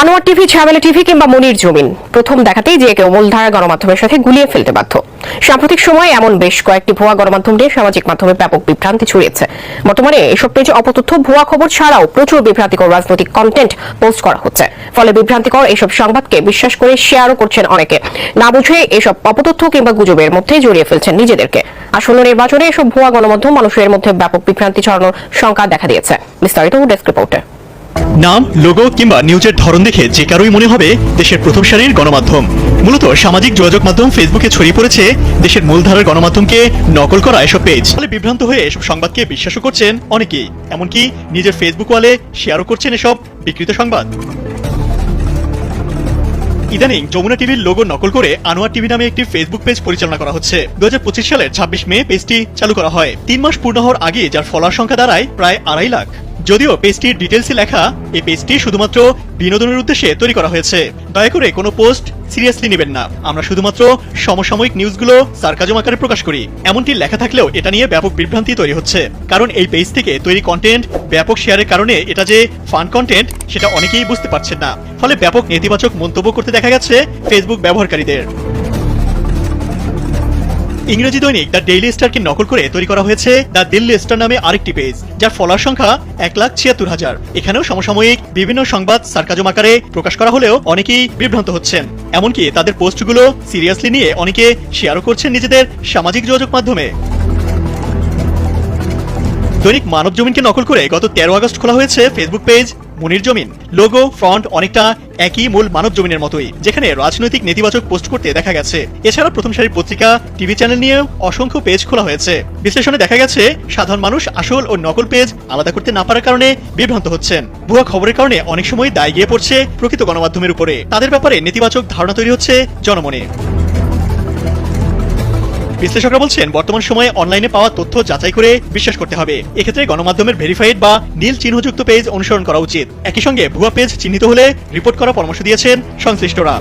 Anwar TV ছাবেলা TV কিংবা মনির জমিন। প্রথম দেখাতেই যে কেউ মূলধারা গণমাধ্যমের সাথে গুলিয়ে ফেলতে বাধ্য। সাম্প্রতিক সময়ে এমন বেশ কয়েকটি ভুয়া গণমাধ্যম নিয়ে সামাজিক মাধ্যমে ব্যাপক বিভ্রান্তি ছড়িয়েছে। বর্তমানে এসব পেজে অপতথ্য, ভুয়া খবর ছাড়াও প্রচুর বিভ্রান্তিকর রাজনৈতিক কন্টেন্ট পোস্ট করা হচ্ছে। ফলে বিভ্রান্তিকর এসব সংবাদকে বিশ্বাস করে শেয়ারও করছেন অনেকে। না বুঝে এসব অপতথ্য কিংবা গুজবের মধ্যে জড়িয়ে ফেলছেন নিজেদেরকে। আসন্ন নির্বাচনে এসব ভুয়া গণমাধ্যম মানুষের মধ্যে ব্যাপক বিভ্রান্তি ছড়ানোর শঙ্কা দেখা দিয়েছে। বিস্তারিত ডেস্ক রিপোর্টে। নাম লোগো কিংবা নিউজের ধরন দেখে যে কারোই মনে হবে দেশের প্রথম সারির গণমাধ্যম। মূলত সামাজিক যোগাযোগ মাধ্যম ফেসবুকে ছড়িয়ে পড়েছে দেশের মূলধারার গণমাধ্যমকে নকল করা এসব পেজ ফলে বিভ্রান্ত হয়ে এসব সংবাদকে বিশ্বাসও করছেন অনেকেই। এমনকি নিজের ফেসবুক ওয়ালে শেয়ারও করছেন এসব বিকৃত সংবাদ। ইদানিং যমুনা টিভির লোগো নকল করে আনোয়ার টিভি নামে একটি ফেসবুক পেজ পরিচালনা করা হচ্ছে। দু হাজার পঁচিশ সালের ছাব্বিশ মে পেজটি চালু করা হয়। তিন মাস পূর্ণ হওয়ার আগে যার ফলোয়ার সংখ্যা দাঁড়ায় প্রায় আড়াই লাখ। যদিও পেজটির ডিটেলসে লেখা, এই পেজটি শুধুমাত্র বিনোদনের উদ্দেশ্যে তৈরি করা হয়েছে। দয়া করে কোনো পোস্ট সিরিয়াসলি নেবেন না। আমরা শুধুমাত্র সমসাময়িক নিউজগুলো সার্কাজম আকারে প্রকাশ করি। এমনটি লেখা থাকলেও এটা নিয়ে ব্যাপক বিভ্রান্তি তৈরি হচ্ছে। কারণ এই পেজ থেকে তৈরি কন্টেন্ট ব্যাপক শেয়ারের কারণে এটা যে ফান কন্টেন্ট সেটা অনেকেই বুঝতে পারছেন না। ফলে ব্যাপক নেতিবাচক মন্তব্য করতে দেখা গেছে ফেসবুক ব্যবহারকারীদের। ইংরেজি দৈনিক দ্য ডেইলি স্টারকে নকল করে তৈরি করা হয়েছে দ্য দিল্লি স্টার নামে আরেকটি পেজ, যার ফলোয়ার সংখ্যা এক লাখ ছিয়াত্তর হাজার। এখানেও সমসাময়িক বিভিন্ন সংবাদ সার্কাজম আকারে প্রকাশ করা হলেও অনেকেই বিভ্রান্ত হচ্ছেন। এমনকি তাদের পোস্টগুলো সিরিয়াসলি নিয়ে অনেকে শেয়ারও করছেন নিজেদের সামাজিক যোগাযোগ মাধ্যমে। দৈনিক মানব জমিনকে নকল করে গত তেরো আগস্ট খোলা হয়েছে ফেসবুক পেজ মনির জমিন। লোগো ফ্রন্ট অনেকটা একই মূল মানব জমিনের মতোই, যেখানে রাজনৈতিক নেতিবাচক পোস্ট করতে দেখা গেছে। এছাড়া প্রথম সারির পত্রিকা, টিভি চ্যানেল নিয়েও অসংখ্য পেজ খোলা হয়েছে। বিশ্লেষণে দেখা গেছে, সাধারণ মানুষ আসল ও নকল পেজ আলাদা করতে না পারার কারণে বিভ্রান্ত হচ্ছেন। ভুয়া খবরের কারণে অনেক সময় দায় গিয়ে পড়ছে প্রকৃত গণমাধ্যমের উপরে। তাদের ব্যাপারে নেতিবাচক ধারণা তৈরি হচ্ছে জনমনে। বিশ্লেষকরা বলছেন, বর্তমান সময়ে অনলাইনে পাওয়া তথ্য যাচাই করে বিশ্বাস করতে হবে। এক্ষেত্রে গণমাধ্যমের ভেরিফাইড বা নীল চিহ্নযুক্ত পেজ অনুসরণ করা উচিত। একই সঙ্গে ভুয়া পেজ চিহ্নিত হলে রিপোর্ট করার পরামর্শ দিয়েছেন সংশ্লিষ্টরা।